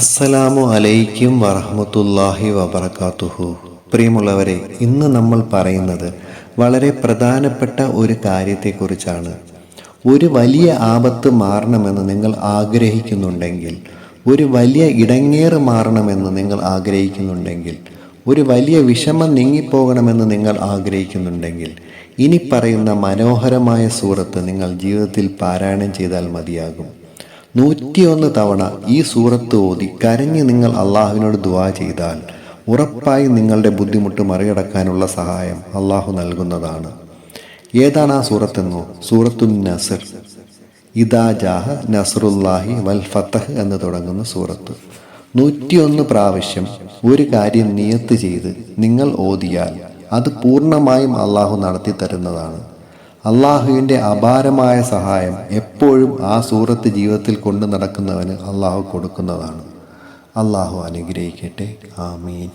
അസ്സലാമു അലൈക്കും വറഹമത്തല്ലാഹി വബർക്കാത്തുഹു പ്രിയമുള്ളവരെ ഇന്ന് നമ്മൾ പറയുന്നത് വളരെ പ്രധാനപ്പെട്ട ഒരു കാര്യത്തെക്കുറിച്ചാണ്. ഒരു വലിയ ആപത്ത് മാറണമെന്ന് നിങ്ങൾ ആഗ്രഹിക്കുന്നുണ്ടെങ്കിൽ ഒരു വലിയ ഇടങ്ങേറ് മാറണമെന്ന് നിങ്ങൾ ആഗ്രഹിക്കുന്നുണ്ടെങ്കിൽ ഒരു വലിയ വിഷമം നീങ്ങിപ്പോകണമെന്ന് നിങ്ങൾ ആഗ്രഹിക്കുന്നുണ്ടെങ്കിൽ ഇനി പറയുന്ന മനോഹരമായ സൂറത്ത് നിങ്ങൾ ജീവിതത്തിൽ പാരായണം ചെയ്താൽ മതിയാകും. നൂറ്റിയൊന്ന് തവണ ഈ സൂറത്ത് ഓതി കരഞ്ഞ് നിങ്ങൾ അള്ളാഹുവിനോട് ദുവാ ചെയ്താൽ ഉറപ്പായി നിങ്ങളുടെ ബുദ്ധിമുട്ട് മറികടക്കാനുള്ള സഹായം അള്ളാഹു നൽകുന്നതാണ്. ഏതാണ് ആ സൂറത്തെന്നോ? സൂറത്തു നസർ. ഇദാ ജാഹ നസറുല്ലാഹി വൽ ഫത്തഹ് എന്ന് തുടങ്ങുന്ന സൂറത്ത്. നൂറ്റിയൊന്ന് പ്രാവശ്യം ഒരു കാര്യം നിയത്ത് ചെയ്ത് നിങ്ങൾ ഓതിയാൽ അത് പൂർണമായും അള്ളാഹു നടത്തി തരുന്നതാണ് അള്ളാഹുവിന്റെ അപാരമായ സഹായം എപ്പോഴും ആ സൂറത്ത് ജീവിതത്തിൽ കൊണ്ടു നടക്കുന്നവന് അള്ളാഹു കൊടുക്കുന്നതാണ്. അള്ളാഹു അനുഗ്രഹിക്കട്ടെ. ആമീൻ.